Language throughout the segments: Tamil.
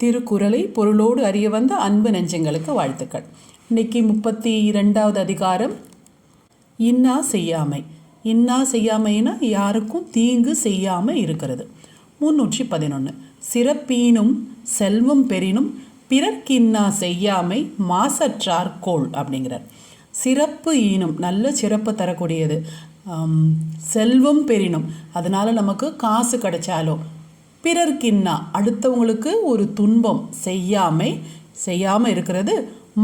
திருக்குறளை பொருளோடு அறிய வந்த அன்பு நெஞ்சங்களுக்கு வாழ்த்துக்கள். இன்னைக்கு முப்பத்தி ரெண்டாவது அதிகாரம். இன்னா செய்யாமை. இன்னா செய்யாமைனா யாருக்கும் தீங்கு செய்யாமல் இருக்கிறது. முன்னூற்றி பதினொன்று சிறப்பீனும் செல்வம் பெறினும் பிறர்க்கின்னா செய்யாமை மாசற்றார் கோள் அப்படிங்கிறார். சிறப்பு ஈனும் நல்ல சிறப்பு தரக்கூடியது. செல்வம் பெறினும். அதனால் நமக்கு காசு கிடைச்சாலும் பிறர்க்கின்னா அடுத்தவங்களுக்கு ஒரு துன்பம் செய்யாமை செய்யாமல் இருக்கிறது.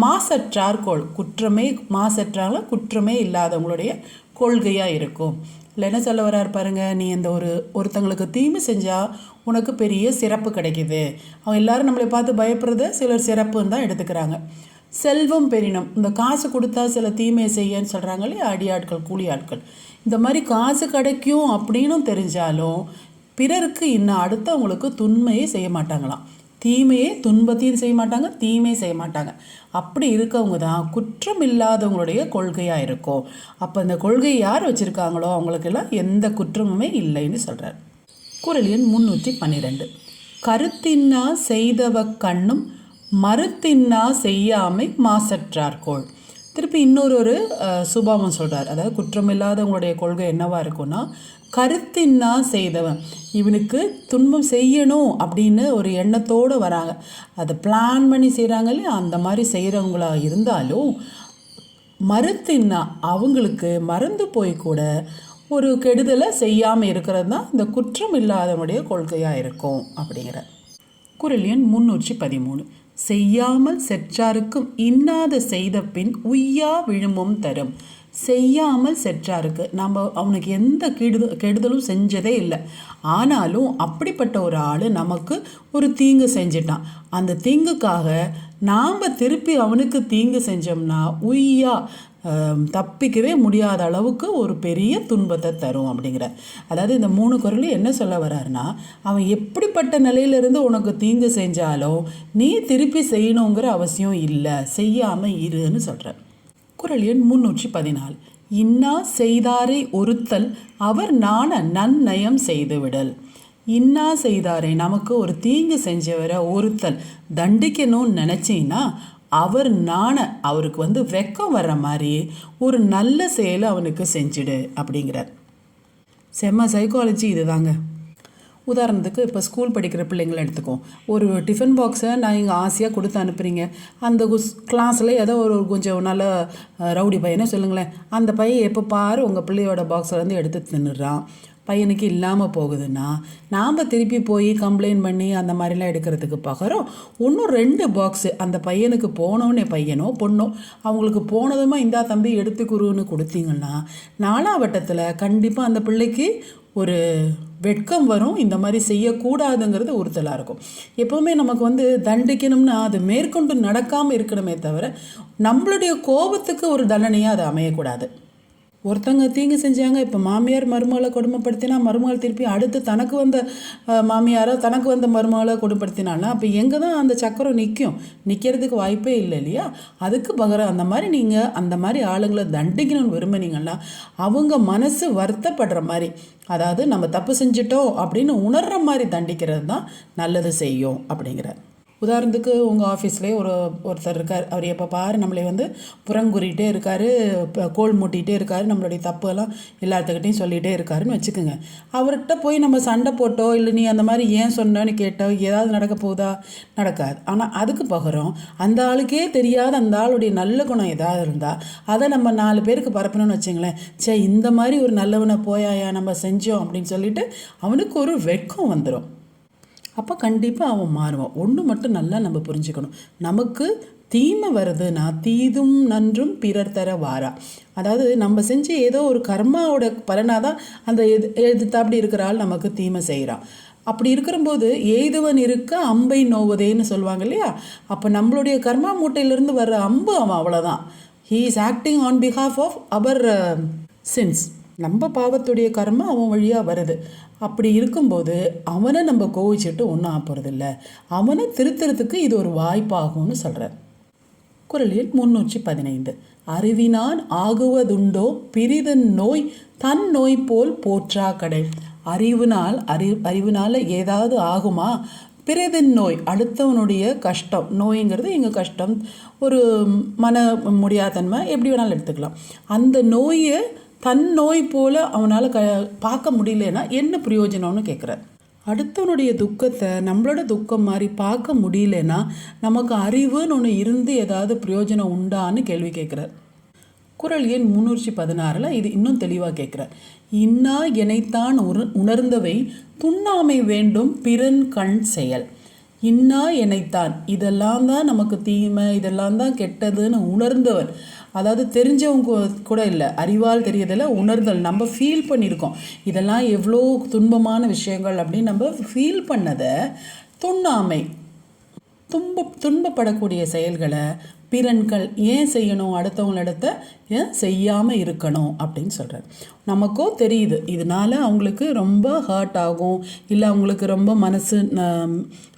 மாசற்றார்கோள் குற்றமே மாசற்றால குற்றமே இல்லாதவங்களுடைய கொள்கையாக இருக்கும். இல்லை என்ன சொல்ல வரார் பாருங்க நீ இந்த ஒரு ஒருத்தங்களுக்கு தீமை செஞ்சால் உனக்கு பெரிய சிறப்பு கிடைக்குது. அவங்க எல்லாரும் நம்மளை பார்த்து பயப்படுறத சிலர் சிறப்புன்னு தான் எடுத்துக்கிறாங்க. செல்வம் பெரினம் இந்த காசு கொடுத்தா சில தீமையை செய்யன்னு சொல்கிறாங்க இல்லையா? அடியாட்கள் கூலி ஆட்கள் இந்த மாதிரி காசு கிடைக்கும் அப்படின்னும் தெரிஞ்சாலும் பிறருக்கு இன்னும் அடுத்தவங்களுக்கு துன்மையே செய்ய மாட்டாங்களாம். தீமையே துன்பத்தையும் செய்ய மாட்டாங்க தீமையை செய்ய மாட்டாங்க. அப்படி இருக்கவங்க தான் குற்றம் இல்லாதவங்களுடைய கொள்கையாக இருக்கும். அப்போ இந்த கொள்கை யார் வச்சுருக்காங்களோ அவங்களுக்கெல்லாம் எந்த குற்றமுமே இல்லைன்னு சொல்கிறார் குரல் எண் முன்னூற்றி பன்னிரெண்டு. கருத்தின்னா செய்தவ கண்ணும் மறுத்தின்னா செய்யாமை மாசற்றார்கோள். திருப்பி இன்னொரு ஒரு சுபாவம் சொல்கிறார் அதாவது குற்றமில்லாதவங்களுடைய கொள்கை என்னவா இருக்கும்னா கருத்தின்னா செய்தவன். இவனுக்கு துன்பம் செய்யணும் அப்படின்னு ஒரு எண்ணத்தோடு வராங்க. அதை பிளான் பண்ணி செய்கிறாங்க இல்லையா? அந்த மாதிரி செய்கிறவங்களா இருந்தாலும் மறுத்தின்னா அவங்களுக்கு மறந்து போய் கூட ஒரு கெடுதலை செய்யாமல் இருக்கிறது தான் இந்த குற்றம் இல்லாதவனுடைய கொள்கையாக இருக்கும் அப்படிங்கிற குரல் எண் முன்னூற்றி பதிமூணு. செய்யாமல் செற்றாருக்கும் இன்னாத செய்த பின் உய்யா விழுமும் தரும். செய்யாமல் செற்றாருக்கு. நம்ம அவனுக்கு எந்த கெடுத கெடுதலும் செஞ்சதே இல்லை. ஆனாலும் அப்படிப்பட்ட ஒரு ஆள் நமக்கு ஒரு தீங்கு செஞ்சிட்டான். அந்த தீங்குக்காக நாம் திருப்பி அவனுக்கு தீங்கு செஞ்சோம்னா உய்யா தப்பிக்கவே முடியாத அளவுக்கு ஒரு பெரிய துன்பத்தை தரும் அப்படிங்கிற. அதாவது இந்த மூணு குரலும் என்ன சொல்ல வர்றாருன்னா அவன் எப்படிப்பட்ட நிலையிலிருந்து உனக்கு தீங்கு செஞ்சாலும் நீ திருப்பி செய்யணுங்கிற அவசியம் இல்லை செய்யாமல் இருன்னு சொல்கிற குரல் எண் முன்னூற்றி பதினாலு. இன்னா செய்தாரை ஒருத்தல் அவர் நாண நன்னயம் செய்து விடல் இன்னா செய்தாரை நமக்கு ஒரு தீங்கு செஞ்சவரை ஒருத்தல் தண்டிக்கணும்னு நினச்சின்னா அவர் நாண அவருக்கு வந்து வெக்கம் வர்ற மாதிரி ஒரு நல்ல செயலை அவனுக்கு செஞ்சுடு அப்படிங்கிறார். செம்ம சைக்காலஜி இதுதாங்க. உதாரணத்துக்கு இப்போ ஸ்கூல் படிக்கிற பிள்ளைங்களை எடுத்துக்கோ. ஒரு டிஃபன் பாக்ஸை நான் இங்கே ஆசையாக கொடுத்து அனுப்புகிறீங்க அந்த கிளாஸில் ஏதோ ஒரு கொஞ்சம் நல்ல ரவுடி பையனை சொல்லுங்களேன். அந்த பையன் எப்போ பாரு உங்கள் பிள்ளையோட பாக்ஸில் இருந்து எடுத்து தின்னுடுறான் பையனுக்கு இல்லாமல் போகுதுன்னா நாம் திருப்பி போய் கம்ப்ளைண்ட் பண்ணி அந்த மாதிரிலாம் எடுக்கிறதுக்கு பகரம் இன்னும் ரெண்டு பாக்ஸு அந்த பையனுக்கு போனோன்னே பையனோ பொண்ணோ அவங்களுக்கு போனதுமா இந்தா தம்பி எடுத்துக்குருன்னு கொடுத்தீங்கன்னா நாலாவட்டத்தில் கண்டிப்பாக அந்த பிள்ளைக்கு ஒரு வெட்கம் வரும். இந்த மாதிரி செய்யக்கூடாதுங்கிறது உறுத்தலாக இருக்கும். எப்போவுமே நமக்கு வந்து தண்டிக்கணும்னா அது மேற்கொண்டு நடக்காமல் இருக்கணுமே தவிர நம்மளுடைய கோபத்துக்கு ஒரு தண்டனையாக அது அமையக்கூடாது. ஒருத்தங்க தீங்கு செஞ்சாங்க இப்போ மாமியார் மருமகளை கொடுமைப்படுத்தினா மருமகள் திருப்பி அடுத்து தனக்கு வந்த மாமியாரோ தனக்கு வந்த மருமகளை கொடுமைப்படுத்தினான்னா அப்போ எங்கே தான் அந்த சக்கரம் நிற்கும் நிற்கிறதுக்கு வாய்ப்பே இல்லை இல்லையா? அதுக்கு பகரம் அந்த மாதிரி நீங்கள் அந்த மாதிரி ஆளுங்களை தண்டிக்கணும்னு விரும்பினீங்கன்னா அவங்க மனசு வருத்தப்படுற மாதிரி அதாவது நம்ம தப்பு செஞ்சிட்டோம் அப்படின்னு உணர்கிற மாதிரி தண்டிக்கிறது தான் நல்லது செய்யும் அப்படிங்கிறார். உதாரணத்துக்கு உங்கள் ஆஃபீஸ்லேயே ஒரு ஒருத்தர் இருக்கார். அவர் எப்போ பாரு நம்மளை வந்து புறங்குறிகிட்டே இருக்கார் கோல் மூட்டிகிட்டே இருக்கார் நம்மளுடைய தப்புலாம் எல்லாத்துக்கிட்டையும் சொல்லிகிட்டே இருக்காருன்னு வச்சுக்கோங்க. அவர்கிட்ட போய் நம்ம சண்டை போட்டோ இல்லை நீ அந்த மாதிரி ஏன் சொன்னோன்னு கேட்டோ ஏதாவது நடக்க போகுதா? நடக்காது. ஆனால் அதுக்கு பகரம் அந்த ஆளுக்கே தெரியாத அந்த ஆளுடைய நல்ல குணம் ஏதாவது இருந்தால் அதை நம்ம நாலு பேருக்கு பரப்பணும்னு வச்சுங்களேன். சே இந்த மாதிரி ஒரு நல்லவனை போயாயா நம்ம செஞ்சோம் அப்படின்னு சொல்லிட்டு அவனுக்கு ஒரு வெட்கம் வந்துடும் அப்போ கண்டிப்பாக அவன் மாறுவான். ஒன்று மட்டும் நல்லா நம்ம புரிஞ்சுக்கணும். நமக்கு தீமை வருதுன்னா தீதும் நன்றும் பிறர் தர வாரா. அதாவது நம்ம செஞ்ச ஏதோ ஒரு கர்மாவோட பலனாக தான் அந்த எது எதிர்த்தாப்படி இருக்கிற ஆள் நமக்கு தீமை செய்கிறான் அப்படி இருக்கிறம்போது எய்துவன் இருக்க அம்பை நோவதேன்னு சொல்லுவாங்க இல்லையா? அப்போ நம்மளுடைய கர்மா மூட்டையிலிருந்து வர்ற அம்பு அவன் அவ்வளோதான் he is acting on behalf of our sins நம்ம பாவத்துடைய கர்மம் அவன் வழியாக வருது. அப்படி இருக்கும்போது அவனை நம்ம கோவிச்சிட்டு ஒன்றும் ஆப்புறதில்ல அவனை திருத்துறதுக்கு இது ஒரு வாய்ப்பாகும்னு சொல்கிறார் குரலில் முன்னூற்றி பதினைந்து. அறிவினான் ஆகுவதுண்டோ பிரிதன் நோய் தன் நோய் போல் போற்றா கடை. அறிவினால் அறி அறிவினால் ஏதாவது ஆகுமா? பிறதின் நோய் அடுத்தவனுடைய கஷ்டம். நோய்ங்கிறது எங்கள் கஷ்டம்? ஒரு மன முடியாதன்மை எப்படி வேணாலும் எடுத்துக்கலாம். அந்த நோயை தன் நோய் போல் அவனால் க பார்க்க முடியலன்னா என்ன பிரயோஜனம்னு கேட்குறார் அடுத்தவனுடைய துக்கத்தை நம்மளோட துக்கம் மாதிரி பார்க்க முடியலன்னா நமக்கு அறிவுன்னு ஒன்று இருந்து ஏதாவது பிரயோஜனம் உண்டான்னு கேள்வி கேட்குறார் குரல் எண் முன்னூற்றி பதினாறில் இது இன்னும் தெளிவாக கேட்குறார் இன்னா எனைத்தான் உணர்ந்தவை துண்ணாமை வேண்டும் பிறன் கண் செயல். இன்னா என்னைத்தான். இதெல்லாம் தான் நமக்கு தீமை இதெல்லாம் தான் கெட்டதுன்னு உணர்ந்தவன். அதாவது தெரிஞ்சவங்க கூட இல்லை அறிவால் தெரியதில்ல உணர்தல். நம்ம ஃபீல் பண்ணியிருக்கோம் இதெல்லாம் எவ்வளோ துன்பமான விஷயங்கள் அப்படின்னு நம்ம ஃபீல் பண்ணதை துண்ணாமை. துன்ப துன்பப்படக்கூடிய செயல்களை பிறன்கள் ஏன் செய்யணும்? அடுத்தவங்களிடத்த ஏன் செய்யாமல் இருக்கணும் அப்படின்னு சொல்கிறார் நமக்கோ தெரியுது இதனால் அவங்களுக்கு ரொம்ப ஹர்ட் ஆகும். இல்லை அவங்களுக்கு ரொம்ப மனசு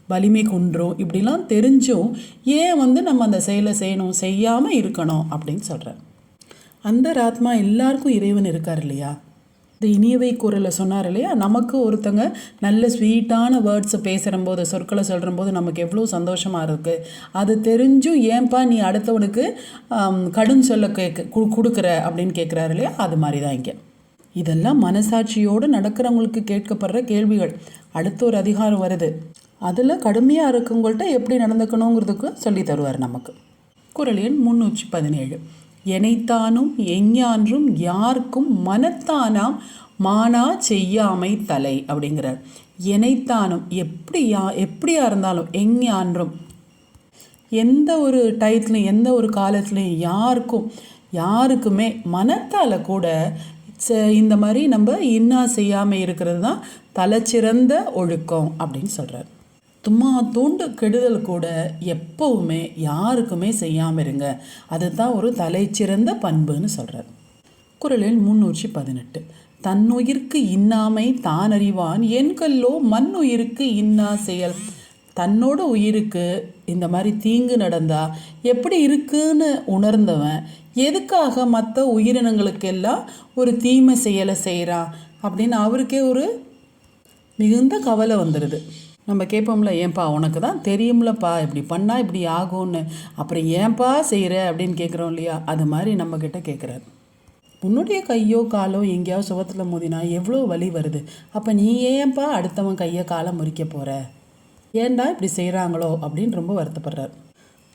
வலிமை குன்றும் இப்படிலாம் தெரிஞ்சும் ஏன் வந்து நம்ம அந்த செயலை செய்யணும் செய்யாமல் இருக்கணும் அப்படின்னு சொல்கிறேன் அந்த ராத்மா எல்லாருக்கும் இறைவன் இருக்கார் இல்லையா? இந்த இனியவை குரலை சொன்னார் இல்லையா? நமக்கு ஒருத்தங்க நல்ல ஸ்வீட்டான வேர்ட்ஸை பேசுகிற போது சொற்களை சொல்கிறம்போது நமக்கு எவ்வளோ சந்தோஷமாக இருக்குது அது தெரிஞ்சும் ஏன்பா நீ அடுத்தவனுக்கு கடும் சொல்ல கேட்க கொடுக்குற அப்படின்னு கேட்குறாரு இல்லையா? அது மாதிரி தான் இங்கே. இதெல்லாம் மனசாட்சியோடு நடக்கிறவங்களுக்கு கேட்கப்படுற கேள்விகள். அடுத்த ஒரு அதிகாரம் வருது. அதில் கடுமையாக இருக்கவங்கள்ட்ட எப்படி நடந்துக்கணுங்கிறதுக்கு சொல்லி தருவார் நமக்கு. குரல் எண் முன்னூற்றி பதினேழு. எனைத்தானும் எஞ்ஞான்றும் யாருக்கும் மனத்தானாம் மானா செய்யாமை தலை அப்படிங்கிறார். எனைத்தானும் எப்படியா எப்படியா இருந்தாலும் எஞ்ஞான்றும் எந்த ஒரு டயத்துலையும் எந்த ஒரு காலத்துலையும் யாருக்கும் யாருக்குமே மனத்தால் கூட இந்த மாதிரி நம்ம இன்னா செய்யாமல் இருக்கிறது தான் தலைச்சிறந்த ஒழுக்கம் அப்படின்னு சொல்கிறார் தும்மா தூண்டு கெடுதல் கூட எப்பவுமே யாருக்குமே செய்யாமல் இருங்க. அதுதான் ஒரு தலைச்சிறந்த பண்புன்னு சொல்கிறார் குரலில் முன்னூற்றி பதினெட்டு. தன்னுயிர்க்கு இன்னாமை தான் அறிவான் என்கல்லோ இன்னா செயல். தன்னோட உயிருக்கு இந்த மாதிரி தீங்கு நடந்தால் எப்படி இருக்குன்னு உணர்ந்தவன் எதுக்காக மற்ற உயிரினங்களுக்கெல்லாம் ஒரு தீமை செயலை செய்கிறான் அப்படின்னு அவருக்கே ஒரு மிகுந்த கவலை வந்துடுது நம்ம கேட்போம்ல ஏன்பா உனக்கு தான் தெரியும்லப்பா இப்படி பண்ணால் இப்படி ஆகும்னு. அப்புறம் ஏன்பா செய்கிற அப்படின்னு கேட்குறோம் இல்லையா? அது மாதிரி நம்மக்கிட்ட கேட்குறாரு. உன்னுடைய கையோ காலோ எங்கேயாவது சுகத்தில் மோதினா எவ்வளோ வலி வருது? அப்போ நீ ஏன்பா அடுத்தவன் கையை காலை முறிக்க போகிற ஏன்டா இப்படி செய்கிறாங்களோ அப்படின்னு ரொம்ப வருத்தப்படுறார்.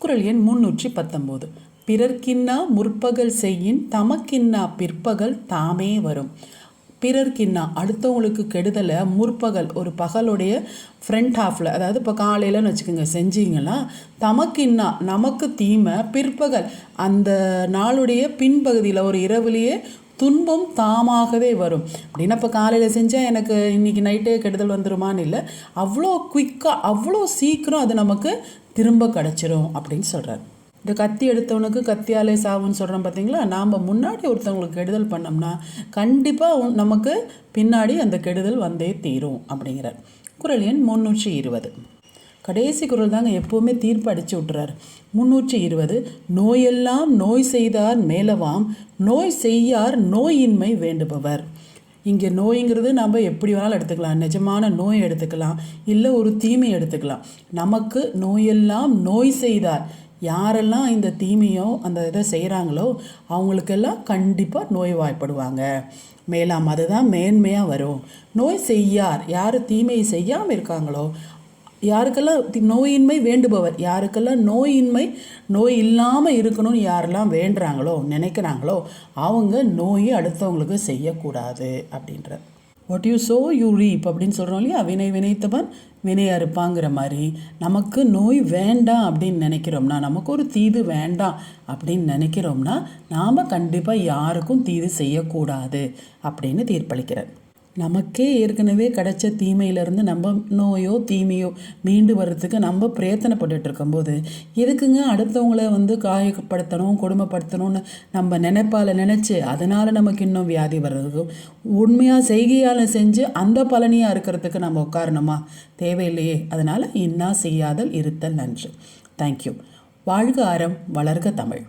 குரல் எண் முன்னூற்றி பத்தொம்போது பிறர்க்கின்னா முற்பகல் செய்யின் தமக்கின்னா பிற்பகல் தாமே வரும். பிறர்க்கின்னா அடுத்தவங்களுக்கு கெடுதலை முற்பகல் ஒரு பகலுடைய ஃப்ரண்ட் ஹாஃபில் அதாவது இப்போ காலையிலன்னு வச்சுக்கோங்க செஞ்சீங்கன்னா தமக்கின்னா நமக்கு தீமை பிற்பகல் அந்த நாளுடைய பின்பகுதியில் ஒரு இரவுலேயே துன்பம் தாமாகவே வரும். அப்படின்னா இப்போ காலையில் செஞ்சால் எனக்கு இன்றைக்கி நைட்டே கெடுதல் வந்துருமான்னு இல்லை அவ்வளோ குயிக்காக அவ்வளோ சீக்கிரம் அது நமக்கு திரும்ப கிடச்சிரும் அப்படின்னு சொல்கிறார் இந்த கத்தி எடுத்தவனுக்கு கத்தியாலே சாவுன்னு சொல்கிறோம் பார்த்தீங்களா நாம் முன்னாடி ஒருத்தவங்களுக்கு கெடுதல் பண்ணோம்னா கண்டிப்பாக நமக்கு பின்னாடி அந்த கெடுதல் வந்தே தீரும் அப்படிங்கிறார். குரல் எண் முந்நூற்றி இருபது. கடைசி குரல் தாங்க எப்போவுமே தீர்ப்பு அடித்து விட்டுறாரு. முந்நூற்றி இருபது நோயெல்லாம் நோய் செய்தார் மேலவாம் நோய் செய்யார் நோயின்மை வேண்டுபவர். இங்கே நோய்ங்கிறது நம்ம எப்படி வேணாலும் எடுத்துக்கலாம். நிஜமான நோய் எடுத்துக்கலாம். இல்லை ஒரு தீமை எடுத்துக்கலாம். நமக்கு நோயெல்லாம் நோய் செய்தார். யாரெல்லாம் இந்த தீமையோ அந்த இதை செய்கிறாங்களோ அவங்களுக்கெல்லாம் கண்டிப்பாக நோய் வாய்ப்படுவாங்க. மேலாம் அதுதான் மேன்மையாக வரும். நோய் செய்யார். யார் தீமையை செய்யாமல் இருக்காங்களோ யாருக்கெல்லாம் நோயின்மை வேண்டுபவர் யாருக்கெல்லாம் நோயின்மை நோய் இல்லாமல் இருக்கணும்னு யாரெல்லாம் வேண்டுறாங்களோ நினைக்கிறாங்களோ அவங்க நோயை அடுத்தவங்களுக்கு செய்யக்கூடாது அப்படின்ற what you sow you reap அப்படின்னு சொல்கிறோம் இல்லையா? வினை வினைத்தவன் வினையாக அறுப்பாங்கிற மாதிரி. நமக்கு நோய் வேண்டாம் அப்படின்னு நினைக்கிறோம்னா நமக்கு ஒரு தீது வேண்டாம் அப்படின்னு நினைக்கிறோம்னா நாம் கண்டிப்பாக யாருக்கும் தீது செய்யக்கூடாது அப்படின்னு தீர்ப்பளிக்கிறார் நமக்கே ஏற்கனவே கிடைச்ச தீமையிலேருந்து நம்ம நோயோ தீமையோ மீண்டு வர்றதுக்கு நம்ம பிரயத்தனப்பட்டுட்டு இருக்கும்போது எதுக்குங்க அடுத்தவங்கள வந்து காயப்படுத்தணும் கொடுமைப்படுத்தணும்னு நம்ம நினைப்பால் நினச்சி அதனால் நமக்கு இன்னும் வியாதி வர்றதுக்கும் உண்மையாக செய்கையால் செஞ்சு அந்த பலனியாக இருக்கிறதுக்கு நம்ம உட்காரணுமா? தேவையில்லையே. அதனால் இன்னா செய்யாதல் இருத்தல் நன்று. தேங்க்யூ வாழ்க அறம் வளர்க தமிழ்.